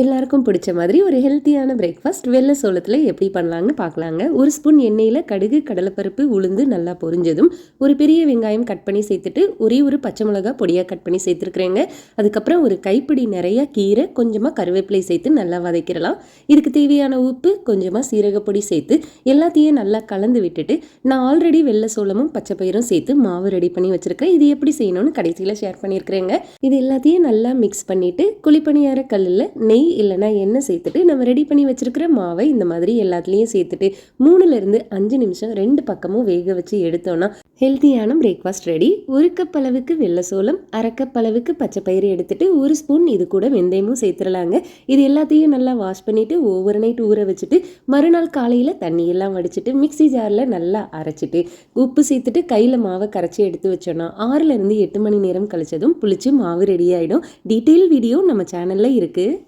எல்லாருக்கும் பிடிச்ச மாதிரி ஒரு ஹெல்த்தியான பிரேக்ஃபாஸ்ட் வெள்ளை சோளத்தில் எப்படி பண்ணலாங்கன்னு பார்க்கலாங்க ஒரு ஸ்பூன் எண்ணெயில் கடுகு கடலைப்பருப்பு உளுந்து நல்லா பொரிஞ்சதும் ஒரு பெரிய வெங்காயம் கட் பண்ணி சேர்த்துட்டு ஒரே ஒரு பச்சை மிளகா பொடியாக கட் பண்ணி சேர்த்துருக்குறேங்க. அதுக்கப்புறம் ஒரு கைப்பிடி நிறைய கீரை கொஞ்சமாக கருவேப்பிலை சேர்த்து நல்லா வதக்கிடலாம். இதுக்கு தேவையான உப்பு கொஞ்சமாக சீரகப்பொடி சேர்த்து எல்லாத்தையும் நல்லா கலந்து விட்டுட்டு நான் ஆல்ரெடி வெள்ளை சோளமும் பச்சை பயிரும் சேர்த்து மாவு ரெடி பண்ணி வச்சுருக்கேன் இது எப்படி செய்யணும்னு கடைசியில் ஷேர் பண்ணியிருக்கிறேங்க. இது எல்லாத்தையும் நல்லா மிக்ஸ் பண்ணிவிட்டு குழிப்பணியார கல்லில் நெய் இல்லைன்னா எண்ணெய் சேர்த்துட்டு நம்ம ரெடி பண்ணி வச்சுருக்கிற மாவை இந்த மாதிரி எல்லாத்துலேயும் சேர்த்துட்டு மூணுலேருந்து அஞ்சு நிமிஷம் ரெண்டு பக்கமும் வேக வச்சு எடுத்தோன்னா ஹெல்த்தியான பிரேக்ஃபாஸ்ட் ரெடி ஒரு கப் அளவுக்கு வெள்ளை சோளம் அரை கப் அளவுக்கு பச்சை பயிறு எடுத்துட்டு ஒரு ஸ்பூன் இது கூட வெந்தயமும் சேர்த்துடலாங்க. இது எல்லாத்தையும் நல்லா வாஷ் பண்ணிவிட்டு ஓவர் நைட் ஊற வச்சுட்டு மறுநாள் காலையில் தண்ணியெல்லாம் வடிச்சிட்டு மிக்ஸி ஜாரில் நல்லா அரைச்சிட்டு உப்பு சேர்த்துட்டு கையில் மாவை கரைச்சி எடுத்து வச்சோன்னா ஆறுலேருந்து எட்டு மணி நேரம் கழிச்சதும் புளிச்சு மாவு ரெடி ஆகிடும் டீட்டெயில் வீடியோ நம்ம சேனலில் இருக்குது